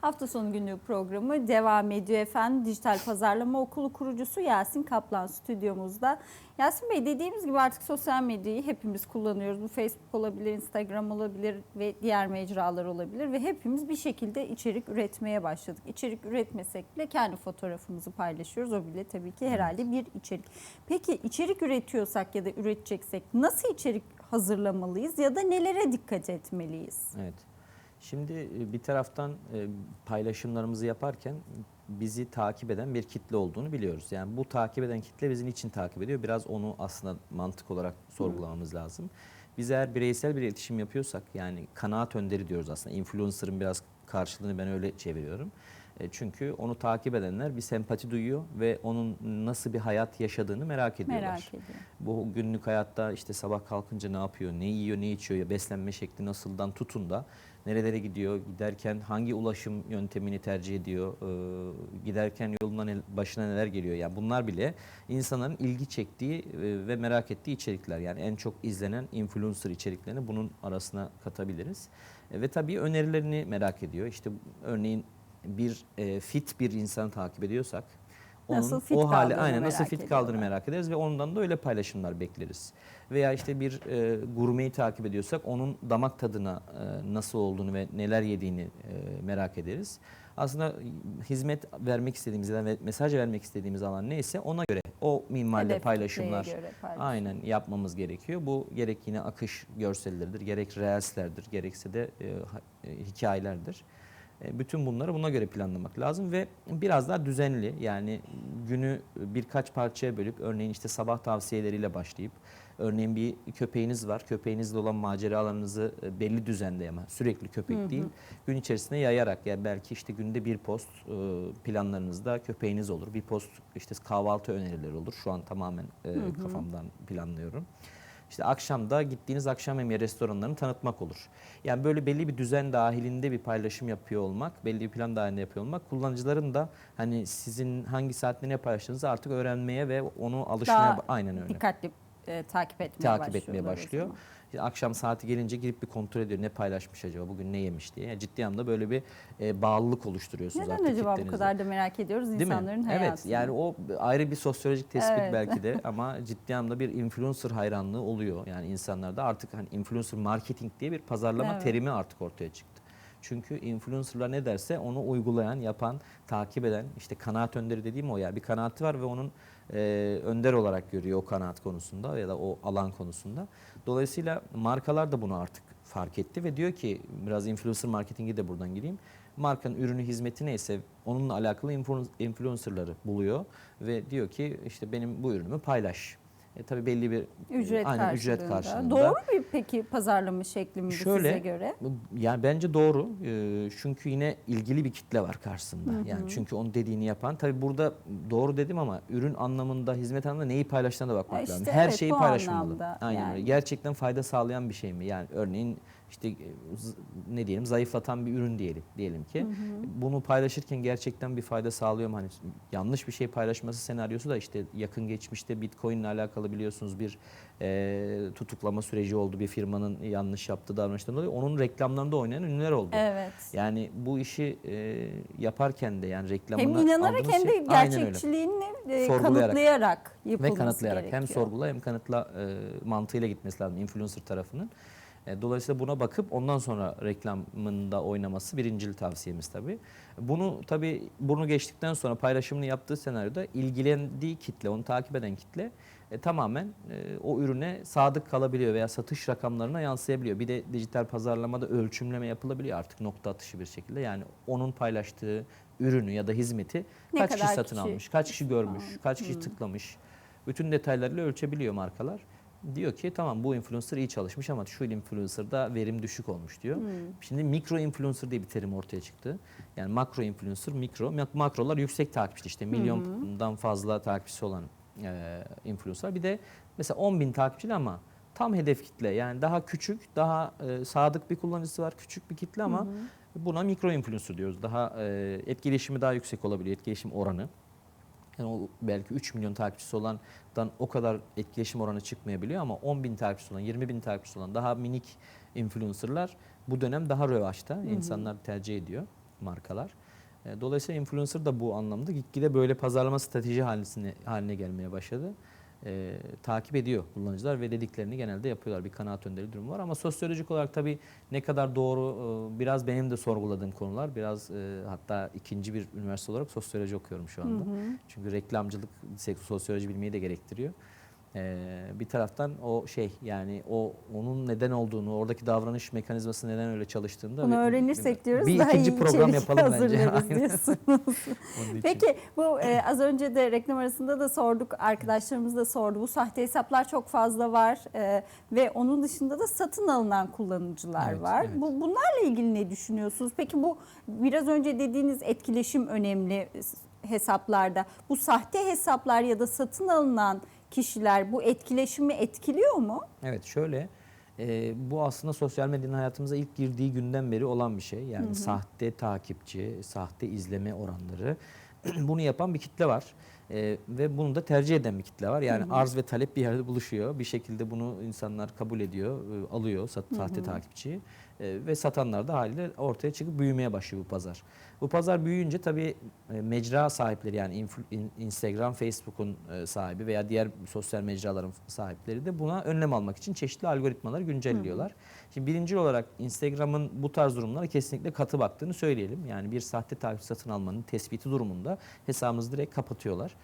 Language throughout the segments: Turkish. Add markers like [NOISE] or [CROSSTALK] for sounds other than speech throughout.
Hafta sonu günlüğü programı devam ediyor efendim. Dijital Pazarlama Okulu kurucusu Yasin Kaplan stüdyomuzda. Yasin Bey dediğimiz gibi artık sosyal medyayı hepimiz kullanıyoruz. Bu Facebook olabilir, Instagram olabilir ve diğer mecralar olabilir ve hepimiz bir şekilde içerik üretmeye başladık. İçerik üretmesek bile kendi fotoğrafımızı paylaşıyoruz. O bile tabii ki herhalde bir içerik. Peki içerik üretiyorsak ya da üreteceksek nasıl içerik hazırlamalıyız ya da nelere dikkat etmeliyiz? Evet. Şimdi e, bir taraftan e, paylaşımlarımızı yaparken bizi takip eden bir kitle olduğunu biliyoruz. Yani bu takip eden kitle bizi niçin takip ediyor? Biraz onu aslında mantık olarak sorgulamamız lazım. Biz eğer bireysel bir iletişim yapıyorsak yani kanaat önderi diyoruz aslında. Influencer'ın biraz karşılığını ben öyle çeviriyorum. E, Çünkü onu takip edenler bir sempati duyuyor ve onun nasıl bir hayat yaşadığını merak ediyorlar. Merak ediyorum. Bu günlük hayatta işte sabah kalkınca ne yapıyor, ne yiyor, ne içiyor, ya beslenme şekli nasıldan tutun da nerelere gidiyor, giderken hangi ulaşım yöntemini tercih ediyor, e, giderken yoluna ne- başına neler geliyor. Yani bunlar bile insanların ilgi çektiği e, ve merak ettiği içerikler. Yani en çok izlenen influencer içeriklerini bunun arasına katabiliriz. E, ve tabii önerilerini merak ediyor. İşte örneğin bir e, fit bir insanı takip ediyorsak Nasıl fit o hali aynen nasıl fit kaldığını merak ederiz ve ondan da öyle paylaşımlar bekleriz. Veya işte bir e, gurmeyi takip ediyorsak onun damak tadına e, nasıl olduğunu ve neler yediğini e, merak ederiz. Aslında hizmet vermek istediğimiz da mesaj vermek istediğimiz alan neyse ona göre o minvalde Hedef paylaşımlar göre paylaşım. aynen yapmamız gerekiyor. Bu gerek yine akış görselleridir, gerek reelslerdir, gerekse de e, e, hikayelerdir. E, Bütün bunları buna göre planlamak lazım ve biraz daha düzenli yani günü birkaç parçaya bölüp örneğin işte sabah tavsiyeleriyle başlayıp örneğin bir köpeğiniz var. Köpeğinizle olan maceralarınızı e, belli düzende ama sürekli köpek değil gün içerisinde yayarak yani belki işte günde bir post e, planlarınızda köpeğiniz olur. Bir post işte kahvaltı önerileri olur. Şu an tamamen e, kafamdan planlıyorum. İşte akşamda gittiğiniz akşam yemeği restoranlarını tanıtmak olur. Yani böyle belli bir düzen dahilinde bir paylaşım yapıyor olmak, belli bir plan dahilinde yapıyor olmak kullanıcıların da hani sizin hangi saatte ne paylaştığınızı artık öğrenmeye ve onu alışmaya Daha aynen öyle. dikkatli e, takip etmeye takip etmeye başlıyorlar o başlıyor. Akşam saati gelince girip bir kontrol ediyor ne paylaşmış acaba bugün ne yemiş diye. Yani ciddi anlamda böyle bir e, bağlılık oluşturuyorsunuz Neden artık acaba bu kadar da merak ediyoruz Değil insanların mi? hayatını? Evet yani o ayrı bir sosyolojik tespit Evet. belki de [LAUGHS] ama ciddi anlamda bir influencer hayranlığı oluyor. Yani insanlarda artık hani influencer marketing diye bir pazarlama Evet. terimi artık ortaya çıktı. Çünkü influencerlar ne derse onu uygulayan, yapan, takip eden işte kanaat önderi dediğim o ya bir kanaati var ve onun e, önder olarak görüyor o kanaat konusunda ya da o alan konusunda. Dolayısıyla markalar da bunu artık fark etti ve diyor ki biraz influencer marketingi de buradan gireyim. Markanın ürünü hizmeti neyse onunla alakalı influ- influencerları buluyor ve diyor ki işte benim bu ürünümü paylaş. E, tabii belli bir Ücret aynen karşılığında. ücret karşılığında. Doğru bir peki pazarlama şekli mi Şöyle, size göre? Yani bence doğru. Ee, çünkü yine ilgili bir kitle var karşısında. Yani çünkü onun dediğini yapan. Tabii burada doğru dedim ama ürün anlamında, hizmet anlamında neyi paylaştığına da bakmak Ha işte lazım. Her evet, şeyi bu paylaşılmalı. anlamda Aynen yani. öyle. Gerçekten fayda sağlayan bir şey mi? Yani örneğin işte e, ne diyelim zayıflatan bir ürün diyelim diyelim ki. Bunu paylaşırken gerçekten bir fayda sağlıyor mu? Hani yanlış bir şey paylaşması senaryosu da işte yakın geçmişte Bitcoin ile alakalı biliyorsunuz bir e, tutuklama süreci oldu. Bir firmanın yanlış yaptığı davranıştan dolayı. Onun reklamlarında oynayan ünlüler oldu. Evet. Yani bu işi e, yaparken de yani reklamını Hem inanarak hem de şey- gerçekçiliğini e, kanıtlayarak ve yapılması kanıtlayarak hem gerekiyor. sorgula hem kanıtla e, mantığıyla gitmesi lazım influencer tarafının. E, dolayısıyla buna bakıp ondan sonra reklamında oynaması birincil tavsiyemiz tabii. Bunu tabii bunu geçtikten sonra paylaşımını yaptığı senaryoda ilgilendiği kitle, onu takip eden kitle e, tamamen e, o ürüne sadık kalabiliyor veya satış rakamlarına yansıyabiliyor. Bir de dijital pazarlamada ölçümleme yapılabiliyor artık nokta atışı bir şekilde. Yani onun paylaştığı ürünü ya da hizmeti Ne kaç kişi satın kişi almış, kaç kişi görmüş, kaç kişi tıklamış. Bütün detaylarıyla ölçebiliyor markalar. Diyor ki tamam bu influencer iyi çalışmış ama şu influencer'da verim düşük olmuş diyor. Şimdi mikro influencer diye bir terim ortaya çıktı. Yani makro influencer, mikro. Mak- Makrolar yüksek takipçi işte milyondan fazla takipçisi olan e, influencer. Bir de mesela 10 bin takipçili ama tam hedef kitle yani daha küçük, daha e, sadık bir kullanıcısı var, küçük bir kitle ama buna mikro influencer diyoruz. Daha e, etkileşimi daha yüksek olabiliyor, etkileşim oranı. Yani o belki 3 milyon takipçisi olandan o kadar etkileşim oranı çıkmayabiliyor ama 10 bin takipçisi olan, 20 bin takipçisi olan daha minik influencerlar bu dönem daha rövaşta. İnsanlar tercih ediyor. markalar. E, Dolayısıyla influencer da bu anlamda gitgide böyle pazarlama strateji haline, haline gelmeye başladı. E, takip ediyor kullanıcılar ve dediklerini genelde yapıyorlar. Bir kanaat önderi durum var ama sosyolojik olarak tabii ne kadar doğru e, biraz benim de sorguladığım konular. Biraz e, hatta ikinci bir üniversite olarak sosyoloji okuyorum şu anda. Çünkü reklamcılık sosyoloji bilmeyi de gerektiriyor. Ee, bir taraftan o şey yani o onun neden olduğunu, oradaki davranış mekanizması neden öyle çalıştığını da Bunu bir- öğrenirsek diyoruz bir daha ikinci iyi program yapalım bence. diyorsunuz. [LAUGHS] Peki bu e, az önce de reklam arasında da sorduk, arkadaşlarımız da sordu. Bu sahte hesaplar çok fazla var e, ve onun dışında da satın alınan kullanıcılar Evet, var. evet. Bu bunlarla ilgili ne düşünüyorsunuz? Peki bu biraz önce dediğiniz etkileşim önemli hesaplarda. Bu sahte hesaplar ya da satın alınan kişiler bu etkileşimi etkiliyor mu? Evet şöyle e, bu aslında sosyal medyanın hayatımıza ilk girdiği günden beri olan bir şey. Yani sahte takipçi, sahte izleme oranları [CLEARS THROAT] bunu yapan bir kitle var. E, ve bunu da tercih eden bir kitle var. Yani arz ve talep bir yerde buluşuyor. Bir şekilde bunu insanlar kabul ediyor, e, alıyor sahte takipçiyi. E, ve satanlar da haliyle ortaya çıkıp büyümeye başlıyor bu pazar. Bu pazar büyüyünce tabii e, mecra sahipleri yani Instagram, Facebook'un e, sahibi veya diğer sosyal mecraların sahipleri de buna önlem almak için çeşitli algoritmaları güncelliyorlar. Şimdi birinci olarak Instagram'ın bu tarz durumlara kesinlikle katı baktığını söyleyelim. Yani bir sahte takip satın almanın tespiti durumunda hesabımızı direkt kapatıyorlar.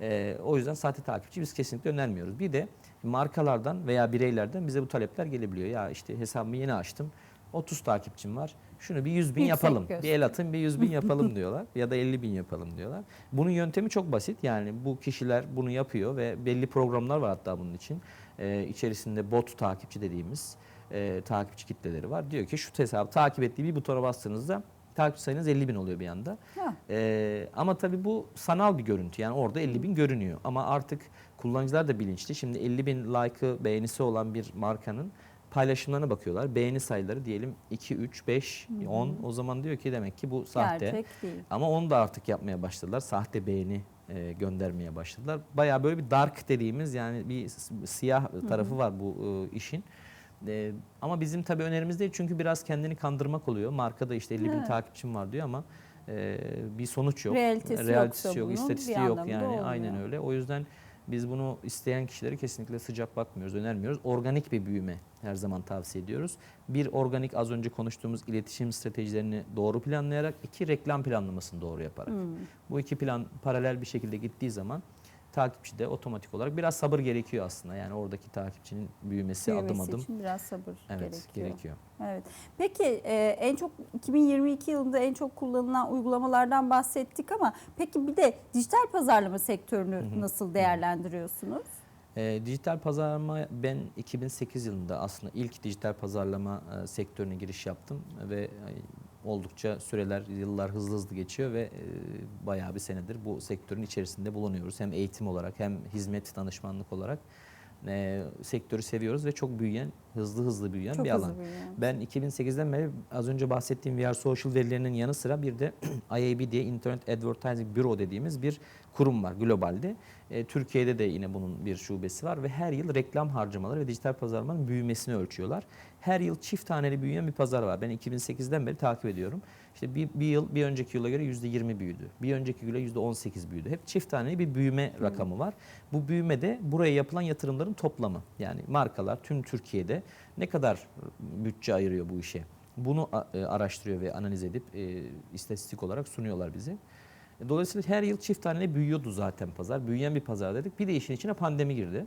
E, o yüzden sahte takipçi biz kesinlikle önermiyoruz. Bir de markalardan veya bireylerden bize bu talepler gelebiliyor. Ya işte hesabımı yeni açtım. 30 takipçim var. Şunu bir 100 bin Yüksek yapalım. göster. Bir el atın bir 100 bin yapalım [LAUGHS] diyorlar. Ya da 50 bin yapalım diyorlar. Bunun yöntemi çok basit. Yani bu kişiler bunu yapıyor ve belli programlar var hatta bunun için. Ee, içerisinde bot takipçi dediğimiz e, takipçi kitleleri var. Diyor ki şu hesabı takip ettiği bir butona bastığınızda takipçi sayınız 50 bin oluyor bir anda. Ha. Ee, ama tabii bu sanal bir görüntü. Yani orada 50 bin görünüyor. Ama artık kullanıcılar da bilinçli. Şimdi 50 bin like'ı beğenisi olan bir markanın paylaşımlarına bakıyorlar. Beğeni sayıları diyelim 2, 3, 5, 10. O zaman diyor ki demek ki bu sahte. Gerçek değil. Ama onu da artık yapmaya başladılar. Sahte beğeni e, göndermeye başladılar. Bayağı böyle bir dark dediğimiz yani bir siyah tarafı var bu e, işin. E, ama bizim tabii önerimiz değil çünkü biraz kendini kandırmak oluyor. Markada işte 50 bin Evet. takipçim var diyor ama e, bir sonuç yok. Realitesi Realitesi yok, istatistiği yok yani olmuyor. aynen öyle. O yüzden biz bunu isteyen kişileri kesinlikle sıcak bakmıyoruz, önermiyoruz. Organik bir büyüme her zaman tavsiye ediyoruz. Bir organik az önce konuştuğumuz iletişim stratejilerini doğru planlayarak, iki reklam planlamasını doğru yaparak. Hmm. Bu iki plan paralel bir şekilde gittiği zaman takipçi de otomatik olarak biraz sabır gerekiyor aslında. Yani oradaki takipçinin büyümesi, adım Büyümesi adım için biraz sabır evet gerekiyor. gerekiyor. Evet. Peki e, en çok 2022 yılında en çok kullanılan uygulamalardan bahsettik ama peki bir de dijital pazarlama sektörünü nasıl değerlendiriyorsunuz? E, dijital pazarlama ben 2008 yılında aslında ilk dijital pazarlama e, sektörüne giriş yaptım ve oldukça süreler, yıllar hızlı hızlı geçiyor ve e, bayağı bir senedir bu sektörün içerisinde bulunuyoruz. Hem eğitim olarak hem hizmet danışmanlık olarak e, sektörü seviyoruz ve çok büyüyen, hızlı hızlı büyüyen Çok bir alan. büyüyor. Ben 2008'den beri az önce bahsettiğim VR Social verilerinin yanı sıra bir de [CLEARS THROAT] IAB diye Internet Advertising Bureau dediğimiz bir kurum var globalde. E, Türkiye'de de yine bunun bir şubesi var ve her yıl reklam harcamaları ve dijital pazarlamanın büyümesini ölçüyorlar. Her yıl çift taneli büyüyen bir pazar var. Ben 2008'den beri takip ediyorum. İşte bir, bir yıl bir önceki yıla göre %20 büyüdü. Bir önceki yıla %18 büyüdü. Hep çift taneli bir büyüme rakamı var. Bu büyüme de buraya yapılan yatırımların toplamı. Yani markalar tüm Türkiye'de ne kadar bütçe ayırıyor bu işe? Bunu e, araştırıyor ve analiz edip e, istatistik olarak sunuyorlar bize. Dolayısıyla her yıl çift taneli büyüyordu zaten pazar. Büyüyen bir pazar dedik. Bir de işin içine pandemi girdi.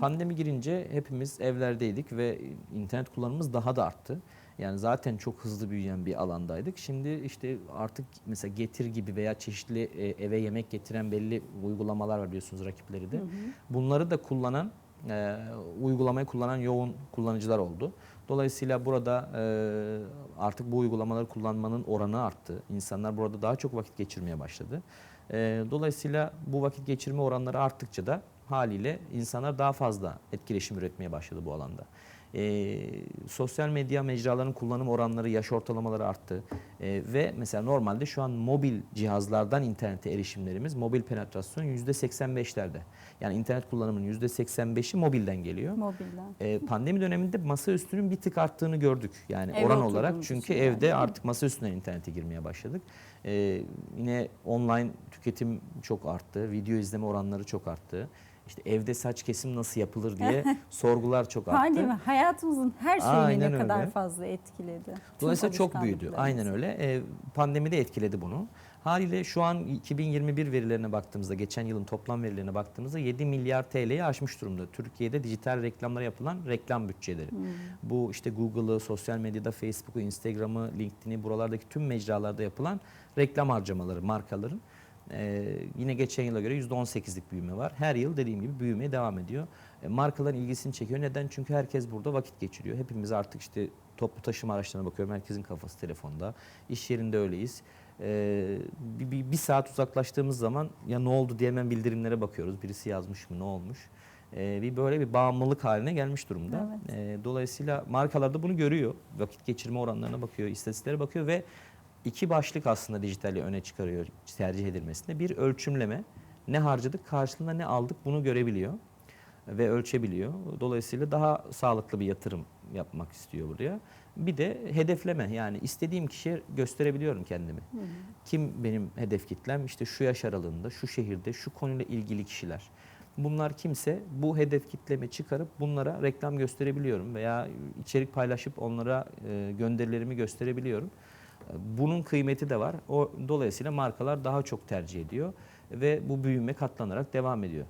Pandemi girince hepimiz evlerdeydik ve internet kullanımımız daha da arttı. Yani zaten çok hızlı büyüyen bir alandaydık. Şimdi işte artık mesela Getir gibi veya çeşitli e, eve yemek getiren belli uygulamalar var biliyorsunuz rakipleri de. Bunları da kullanan, e, uygulamayı kullanan yoğun kullanıcılar oldu. Dolayısıyla burada e, artık bu uygulamaları kullanmanın oranı arttı. İnsanlar burada daha çok vakit geçirmeye başladı. E, dolayısıyla bu vakit geçirme oranları arttıkça da haliyle insanlar daha fazla etkileşim üretmeye başladı bu alanda. E, sosyal medya mecralarının kullanım oranları, yaş ortalamaları arttı. E, ve mesela normalde şu an mobil cihazlardan internete erişimlerimiz mobil penetrasyon %85'lerde. Yani internet kullanımının %85'i mobilden geliyor. Mobilden. E, pandemi döneminde masa üstünün bir tık arttığını gördük. Yani Eve oran olarak çünkü yani, evde artık masa üstünden internete girmeye başladık. E, yine online tüketim çok arttı. Video izleme oranları çok arttı. İşte evde saç kesim nasıl yapılır diye [LAUGHS] sorgular çok arttı. Pandemi hayatımızın her şeyini Aynen ne kadar öyle. fazla etkiledi. Dolayısıyla çok büyüdü. Aynen öyle. E, pandemi de etkiledi bunu. Haliyle şu an 2021 verilerine baktığımızda, geçen yılın toplam verilerine baktığımızda 7 milyar TL'yi aşmış durumda. Türkiye'de dijital reklamlara yapılan reklam bütçeleri. Hmm. Bu işte Google'ı, sosyal medyada Facebook'u, Instagram'ı, LinkedIn'i buralardaki tüm mecralarda yapılan reklam harcamaları markaların. Ee, yine geçen yıla göre %18'lik büyüme var. Her yıl dediğim gibi büyümeye devam ediyor. E, markaların ilgisini çekiyor. Neden? Çünkü herkes burada vakit geçiriyor. Hepimiz artık işte toplu taşıma araçlarına bakıyorum. Herkesin kafası telefonda. İş yerinde öyleyiz. Ee, bir, bir, bir saat uzaklaştığımız zaman ya ne oldu diye hemen bildirimlere bakıyoruz. Birisi yazmış mı ne olmuş. Ee, bir böyle bir bağımlılık haline gelmiş durumda. Evet. Ee, dolayısıyla markalar da bunu görüyor. Vakit geçirme oranlarına bakıyor, istatistiklere bakıyor ve iki başlık aslında dijitali öne çıkarıyor tercih edilmesinde. Bir ölçümleme. Ne harcadık, karşılığında ne aldık bunu görebiliyor ve ölçebiliyor. Dolayısıyla daha sağlıklı bir yatırım yapmak istiyor buraya. Bir de hedefleme yani istediğim kişiye gösterebiliyorum kendimi. Kim benim hedef kitlem? İşte şu yaş aralığında, şu şehirde, şu konuyla ilgili kişiler. Bunlar kimse bu hedef kitlemi çıkarıp bunlara reklam gösterebiliyorum veya içerik paylaşıp onlara e, gönderilerimi gösterebiliyorum. E, Bunun kıymeti de var. O dolayısıyla markalar daha çok tercih ediyor ve bu büyüme katlanarak devam ediyor.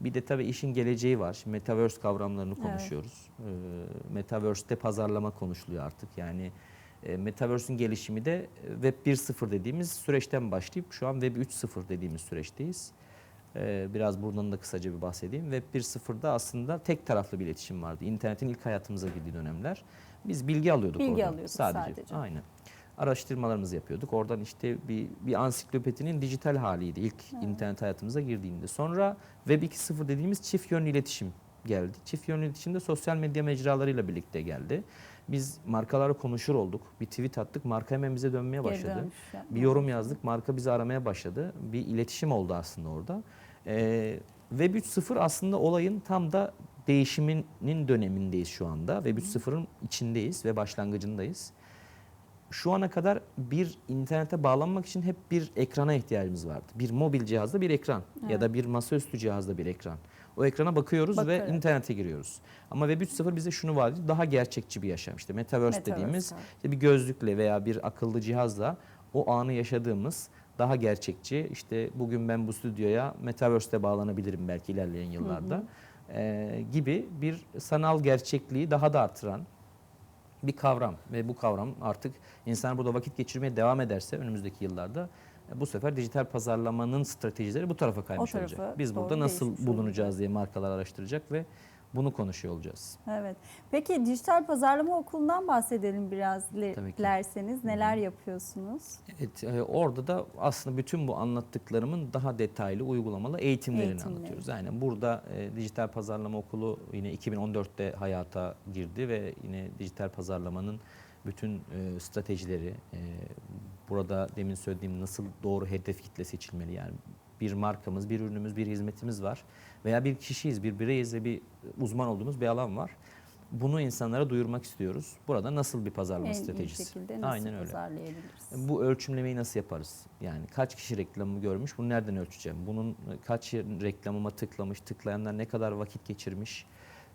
Bir de tabii işin geleceği var. Şimdi metaverse kavramlarını Evet. konuşuyoruz. Ee, Metaverse'te pazarlama konuşuluyor artık. Yani e, Metaverse'ün gelişimi de e, Web 1.0 dediğimiz süreçten başlayıp şu an Web 3.0 dediğimiz süreçteyiz. Ee, Biraz buradan da kısaca bir bahsedeyim. Web 1.0'da aslında tek taraflı bir iletişim vardı. İnternetin ilk hayatımıza girdiği dönemler. Biz bilgi alıyorduk Bilgi oradan. alıyorduk sadece. Aynen. Araştırmalarımızı yapıyorduk. Oradan işte bir, bir ansiklopedinin dijital haliydi ilk internet hayatımıza girdiğinde. Sonra Web 2.0 dediğimiz çift yönlü iletişim geldi. Çift yönlü iletişim de sosyal medya mecralarıyla birlikte geldi. Biz markalarla konuşur olduk. Bir tweet attık. Marka hemen bize dönmeye başladı. yapmaya Bir yorum yazdık. Marka bizi aramaya başladı. Bir iletişim oldu aslında orada. Ee, Web 3.0 aslında olayın tam da değişiminin dönemindeyiz şu anda. Web 3.0'ın içindeyiz ve başlangıcındayız. Şu ana kadar bir internete bağlanmak için hep bir ekrana ihtiyacımız vardı. Bir mobil cihazda bir ekran ya Evet. da bir masaüstü cihazda bir ekran. O ekrana bakıyoruz Bakarak. ve internete giriyoruz. Ama Web 3.0 bize şunu vaat ediyor. Daha gerçekçi bir yaşam. İşte Metaverse, Metaverse, dediğimiz evet. işte bir gözlükle veya bir akıllı cihazla o anı yaşadığımız daha gerçekçi. İşte bugün ben bu stüdyoya Metaverse'te bağlanabilirim belki ilerleyen yıllarda. Ee, gibi bir sanal gerçekliği daha da artıran bir kavram ve bu kavram artık insan burada vakit geçirmeye devam ederse önümüzdeki yıllarda e, bu sefer dijital pazarlamanın stratejileri bu tarafa kaymış olacak. Biz burada nasıl bulunacağız diye markalar araştıracak ve bunu konuşuyor olacağız. Evet. Peki dijital pazarlama okulundan bahsedelim biraz dilerseniz. Neler yapıyorsunuz? Evet, e, orada da aslında bütün bu anlattıklarımın daha detaylı uygulamalı eğitimlerini Eğitimleri. anlatıyoruz. Yani burada e, dijital pazarlama okulu yine 2014'te hayata girdi ve yine dijital pazarlamanın bütün e, stratejileri, e, burada demin söylediğim nasıl doğru hedef kitle seçilmeli yani bir markamız, bir ürünümüz, bir hizmetimiz var veya bir kişiyiz, bir bireyiz ve bir uzman olduğumuz bir alan var. Bunu insanlara duyurmak istiyoruz. Burada nasıl bir pazarlama en stratejisi? şekilde nasıl Aynen öyle. pazarlayabiliriz? Bu ölçümlemeyi nasıl yaparız? Yani kaç kişi reklamımı görmüş, bunu nereden ölçeceğim? Bunun kaç yer- reklamıma tıklamış, tıklayanlar ne kadar vakit geçirmiş,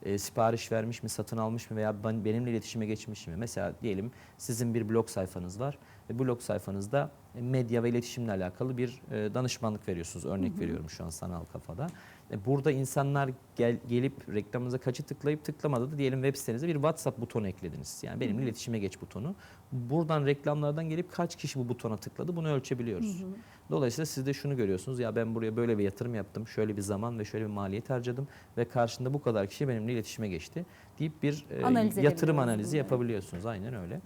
e, sipariş vermiş mi, satın almış mı veya ben, benimle iletişime geçmiş mi? Mesela diyelim sizin bir blog sayfanız var blog sayfanızda medya ve iletişimle alakalı bir e, danışmanlık veriyorsunuz. Örnek veriyorum şu an sanal kafada. E, burada insanlar gel, gelip reklamınıza kaçı tıklayıp tıklamadı da diyelim web sitenize bir WhatsApp butonu eklediniz. Yani benimle iletişime geç butonu. Buradan reklamlardan gelip kaç kişi bu butona tıkladı bunu ölçebiliyoruz. Dolayısıyla siz de şunu görüyorsunuz. Ya ben buraya böyle bir yatırım yaptım. Şöyle bir zaman ve şöyle bir maliyet harcadım ve karşında bu kadar kişi benimle iletişime geçti deyip bir e, Analiz yatırım analizi yapabiliyorsunuz. Aynen öyle.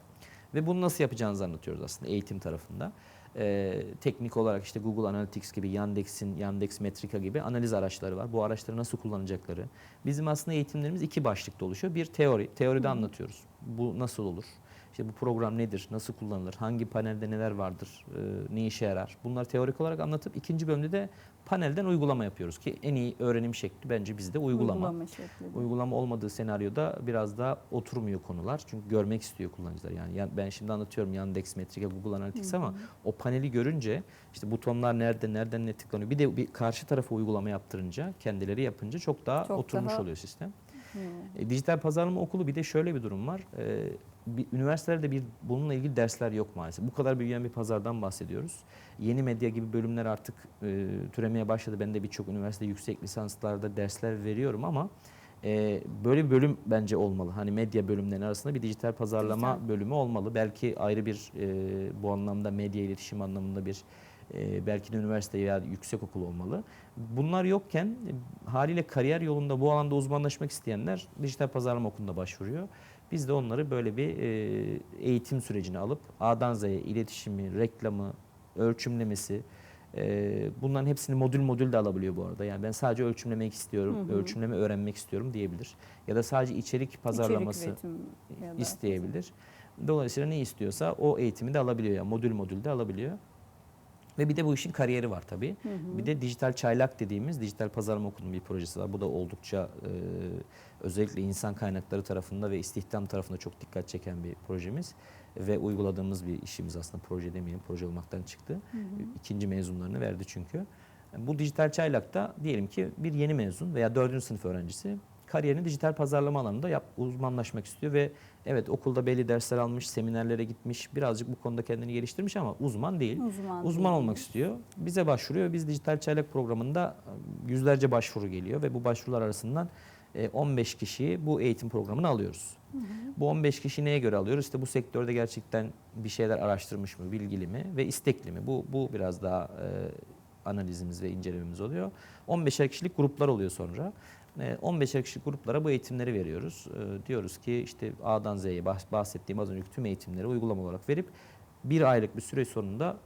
Ve bunu nasıl yapacağınızı anlatıyoruz aslında eğitim tarafında. e, teknik olarak işte Google Analytics gibi, Yandex'in, Yandex Metrika gibi analiz araçları var. Bu araçları nasıl kullanacakları. Bizim aslında eğitimlerimiz iki başlıkta oluşuyor. Bir teori, teoride anlatıyoruz. Bu nasıl olur? İşte bu program nedir, nasıl kullanılır, hangi panelde neler vardır, e, ne işe yarar? Bunları teorik olarak anlatıp ikinci bölümde de panelden uygulama yapıyoruz ki en iyi öğrenim şekli bence bizde uygulama. Uygulama şekli. Uygulama olmadığı senaryoda biraz daha oturmuyor konular. Çünkü görmek istiyor kullanıcılar. Yani ya- ben şimdi anlatıyorum Yandex, Metrika, Google Analytics ama o paneli görünce işte butonlar nerede, nereden ne tıklanıyor. Bir de bir karşı tarafa uygulama yaptırınca, kendileri yapınca çok daha Çok oturmuş daha- oluyor sistem. Hmm. E, dijital pazarlama okulu bir de şöyle bir durum var. E, bir, üniversitelerde bir bununla ilgili dersler yok maalesef. Bu kadar büyüyen bir pazardan bahsediyoruz. Yeni medya gibi bölümler artık e, türemeye başladı. Ben de birçok üniversite yüksek lisanslarda dersler veriyorum ama e, böyle bir bölüm bence olmalı. Hani medya bölümlerinin arasında bir dijital pazarlama Dijital. bölümü olmalı. Belki ayrı bir e, bu anlamda medya iletişim anlamında bir e, belki de üniversite ya yüksek okul olmalı. Bunlar yokken e, haliyle kariyer yolunda bu alanda uzmanlaşmak isteyenler dijital pazarlama okuluna başvuruyor. Biz de onları böyle bir e, eğitim sürecine alıp A'dan Z'ye iletişimi, reklamı, ölçümlemesi e, bunların hepsini modül modül de alabiliyor bu arada. Yani ben sadece ölçümlemek istiyorum, Hı hı. ölçümleme öğrenmek istiyorum diyebilir. Ya da sadece içerik pazarlaması İçerik isteyebilir. Dolayısıyla ne istiyorsa o eğitimi de alabiliyor. Yani modül modül de alabiliyor. Ve bir de bu işin kariyeri var tabii. Hı hı. Bir de dijital çaylak dediğimiz dijital pazarlama okulunun bir projesi var. Bu da oldukça e, özellikle insan kaynakları tarafında ve istihdam tarafında çok dikkat çeken bir projemiz. Ve uyguladığımız bir işimiz aslında proje demeyelim, proje olmaktan çıktı. Hı hı. İkinci mezunlarını verdi çünkü. Bu dijital çaylakta diyelim ki bir yeni mezun veya dördüncü sınıf öğrencisi kariyerini dijital pazarlama alanında yap, uzmanlaşmak istiyor ve evet okulda belli dersler almış, seminerlere gitmiş, birazcık bu konuda kendini geliştirmiş ama uzman değil. Uzman, Uzman değil. olmak istiyor. Bize başvuruyor. Biz dijital çaylak programında e, yüzlerce başvuru geliyor ve bu başvurular arasından e, 15 kişiyi bu eğitim programına alıyoruz. Bu 15 kişi neye göre alıyoruz? İşte bu sektörde gerçekten bir şeyler araştırmış mı, bilgili mi ve istekli mi? Bu bu biraz daha e, analizimiz ve incelememiz oluyor. 15'er kişilik gruplar oluyor sonra. E, 15'er kişilik gruplara bu eğitimleri veriyoruz. E, diyoruz ki işte A'dan Z'ye bahs- bahsettiğim az önceki tüm eğitimleri uygulama olarak verip bir aylık bir süre sonunda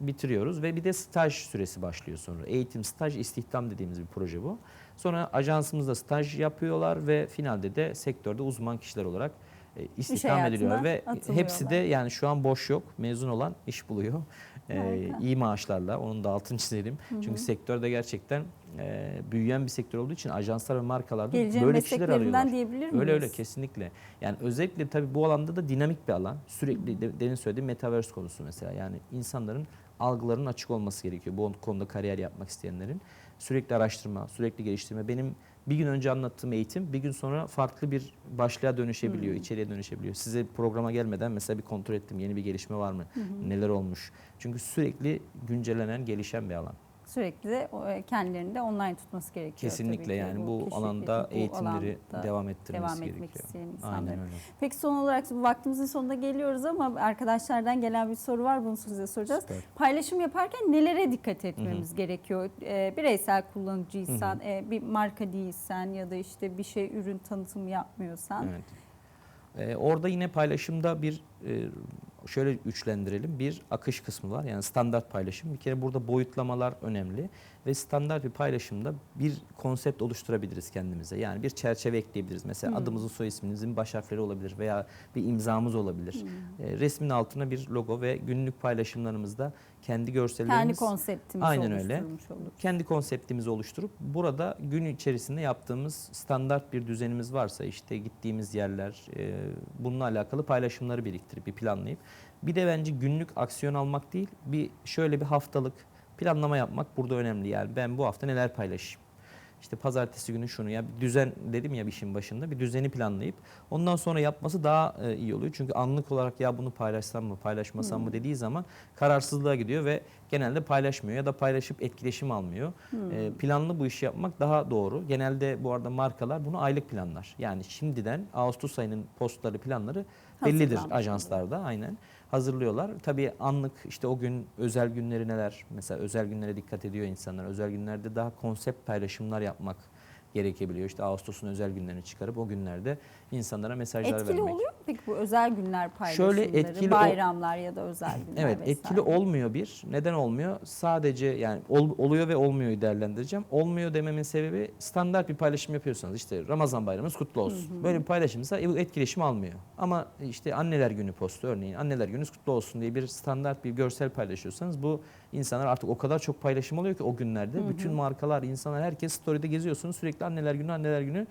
bitiriyoruz ve bir de staj süresi başlıyor sonra. Eğitim, staj, istihdam dediğimiz bir proje bu. Sonra ajansımızda staj yapıyorlar ve finalde de sektörde uzman kişiler olarak e, istihdam ediliyorlar ve hepsi de yani şu an boş yok. Mezun olan iş buluyor. E, iyi maaşlarla onun da altını çizelim. Hı hı. Çünkü sektörde gerçekten e, büyüyen bir sektör olduğu için ajanslar ve markalar da Geleceğin böyle kişiler arıyorlar. diyebilir miyiz? Öyle öyle kesinlikle. Yani özellikle tabii bu alanda da dinamik bir alan. Sürekli de, demin söylediğim metaverse konusu mesela. Yani insanların algılarının açık olması gerekiyor. Bu konuda kariyer yapmak isteyenlerin. Sürekli araştırma, sürekli geliştirme. Benim bir gün önce anlattığım eğitim bir gün sonra farklı bir başlığa dönüşebiliyor, Hmm. içeriye dönüşebiliyor. Size programa gelmeden mesela bir kontrol ettim. Yeni bir gelişme var mı? Neler olmuş? Çünkü sürekli güncellenen, gelişen bir alan. Sürekli e, kendilerini de online tutması gerekiyor. Kesinlikle yani bu, kişi- alanda bu eğitimleri alanda devam ettirmesi devam etmek gerekiyor. isteyen Aynen öyle. Peki son olarak bu vaktimizin sonuna geliyoruz ama arkadaşlardan gelen bir soru var. Bunu size soracağız. Süper. Paylaşım yaparken nelere dikkat etmemiz gerekiyor? Ee, bireysel kullanıcıysan, e, bir marka değilsen ya da işte bir şey ürün tanıtımı yapmıyorsan. Evet. Ee, orada yine paylaşımda bir e, şöyle üçlendirelim. Bir akış kısmı var. Yani standart paylaşım. Bir kere burada boyutlamalar önemli ve standart bir paylaşımda bir konsept oluşturabiliriz kendimize. Yani bir çerçeve ekleyebiliriz. Mesela Hmm. adımızın soy ismimizin baş harfleri olabilir veya bir imzamız olabilir. E, resmin altına bir logo ve günlük paylaşımlarımızda kendi görsellerimiz Kendi konseptimizi Aynen öyle. oluruz. kendi konseptimizi oluşturup burada gün içerisinde yaptığımız standart bir düzenimiz varsa işte gittiğimiz yerler e, bununla alakalı paylaşımları biriktirip bir planlayıp bir de bence günlük aksiyon almak değil bir şöyle bir haftalık planlama yapmak burada önemli yani ben bu hafta neler paylaşayım işte pazartesi günü şunu ya bir düzen dedim ya bir işin başında bir düzeni planlayıp ondan sonra yapması daha e, iyi oluyor. Çünkü anlık olarak ya bunu paylaşsam mı paylaşmasam mı dediği zaman kararsızlığa gidiyor ve genelde paylaşmıyor ya da paylaşıp etkileşim almıyor. E, planlı bu işi yapmak daha doğru. Genelde bu arada markalar bunu aylık planlar. Yani şimdiden Ağustos ayının postları planları bellidir ajanslarda aynen hazırlıyorlar. Tabii anlık işte o gün özel günleri neler mesela özel günlere dikkat ediyor insanlar. Özel günlerde daha konsept paylaşımlar yapmak gerekebiliyor. İşte Ağustos'un özel günlerini çıkarıp o günlerde insanlara mesajlar Etkili vermek. oluyor mu peki bu özel günler paylaşımları, etkili ol- bayramlar ya da özel günler Evet vesaire? etkili olmuyor bir. Neden olmuyor? Sadece yani ol- oluyor ve olmuyor'yu değerlendireceğim. Olmuyor dememin sebebi standart bir paylaşım yapıyorsanız işte Ramazan bayramınız kutlu olsun. Böyle bir paylaşımsa bu etkileşim almıyor. Ama işte anneler günü postu örneğin anneler gününüz kutlu olsun diye bir standart bir görsel paylaşıyorsanız bu insanlar artık o kadar çok paylaşım oluyor ki o günlerde. Bütün markalar, insanlar herkes story'de geziyorsunuz sürekli anneler günü anneler günü.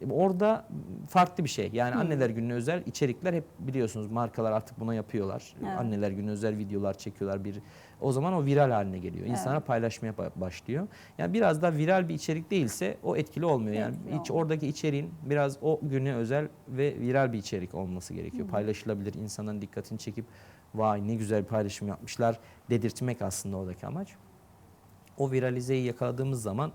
E, Orada farklı bir şey. Yani anneler gününe özel içerikler hep biliyorsunuz markalar artık buna yapıyorlar. Evet. Anneler günü özel videolar çekiyorlar. Bir o zaman o viral haline geliyor. İnsanlar Evet. paylaşmaya ba- başlıyor. Yani biraz da viral bir içerik değilse o etkili olmuyor. Yani Etkili iç, olmuyor. oradaki içeriğin biraz o güne özel ve viral bir içerik olması gerekiyor. Paylaşılabilir, insanların dikkatini çekip vay ne güzel bir paylaşım yapmışlar dedirtmek aslında oradaki amaç. O viralizeyi yakaladığımız zaman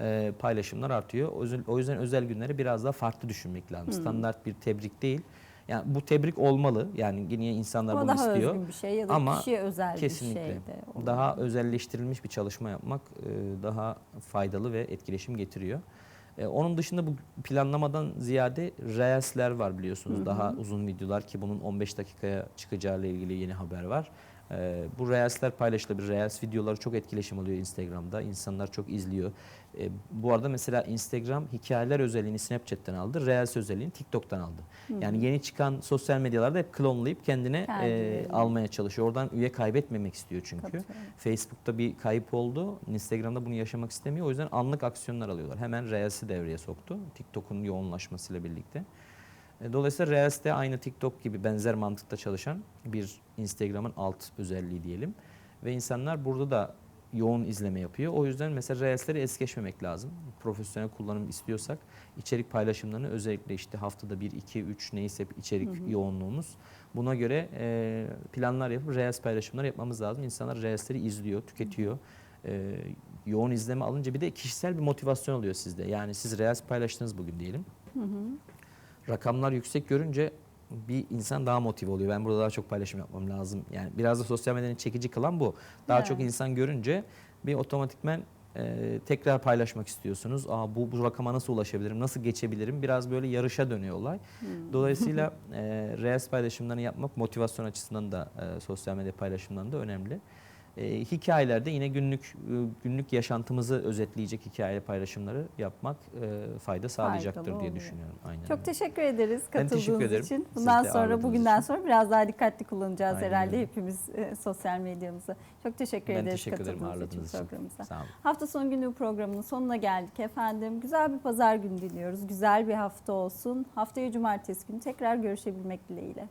e, paylaşımlar artıyor. O yüzden, o yüzden özel günleri biraz daha farklı düşünmek lazım. Standart bir tebrik değil. Yani bu tebrik olmalı. Yani yine insanlar Ama bunu daha istiyor. özgün bir şey ya da Ama kişiye özel Kesinlikle. bir şey de olmalı. Daha özelleştirilmiş bir çalışma yapmak e, daha faydalı ve etkileşim getiriyor. E, Onun dışında bu planlamadan ziyade Reels'ler var biliyorsunuz. Daha uzun videolar ki bunun 15 dakikaya çıkacağı ile ilgili yeni haber var. E, Bu Reels'ler paylaşılabilir. Reels videoları çok etkileşim oluyor Instagram'da. İnsanlar çok izliyor. E, Bu arada mesela Instagram hikayeler özelliğini Snapchat'ten aldı. Reels özelliğini TikTok'tan aldı. Yani yeni çıkan sosyal medyalarda hep klonlayıp kendine Kendi e, almaya çalışıyor. Oradan üye kaybetmemek istiyor çünkü. Facebook'ta bir kayıp oldu. Instagram'da bunu yaşamak istemiyor. O yüzden anlık aksiyonlar alıyorlar. Hemen Reels'i devreye soktu. TikTok'un yoğunlaşmasıyla birlikte. E, Dolayısıyla Reels de aynı TikTok gibi benzer mantıkta çalışan bir Instagram'ın alt özelliği diyelim. Ve insanlar burada da yoğun izleme yapıyor. O yüzden mesela Reels'leri es geçmemek lazım. Profesyonel kullanım istiyorsak içerik paylaşımlarını özellikle işte haftada 1, 2, 3 neyse içerik yoğunluğumuz buna göre e, planlar yapıp Reels paylaşımlar yapmamız lazım. İnsanlar Reels'leri izliyor, tüketiyor. E, yoğun izleme alınca bir de kişisel bir motivasyon oluyor sizde. Yani siz Reels paylaştınız bugün diyelim. Rakamlar yüksek görünce bir insan daha motive oluyor. Ben burada daha çok paylaşım yapmam lazım. Yani biraz da sosyal medyanın çekici kılan bu. Daha Evet. çok insan görünce bir otomatikmen e, tekrar paylaşmak istiyorsunuz. Aa bu, bu rakama nasıl ulaşabilirim? Nasıl geçebilirim? Biraz böyle yarışa dönüyor olay. Dolayısıyla [LAUGHS] e, Reels paylaşımlarını yapmak motivasyon açısından da e, sosyal medya paylaşımlarında da önemli. E, hikayelerde yine günlük e, günlük yaşantımızı özetleyecek hikaye paylaşımları yapmak e, fayda sağlayacaktır diye oluyor. düşünüyorum. Aynen. Çok öyle. teşekkür ederiz Ben katıldığınız teşekkür için. Bundan sonra bugünden için. sonra biraz daha dikkatli kullanacağız Aynen herhalde öyle. hepimiz e, sosyal medyamızı. Çok teşekkür ben ederiz teşekkür ederim için için. programımıza. Sağ olun. Hafta sonu günü programının sonuna geldik efendim. Güzel bir pazar günü diliyoruz. Güzel bir hafta olsun. Haftaya cumartesi günü tekrar görüşebilmek dileğiyle.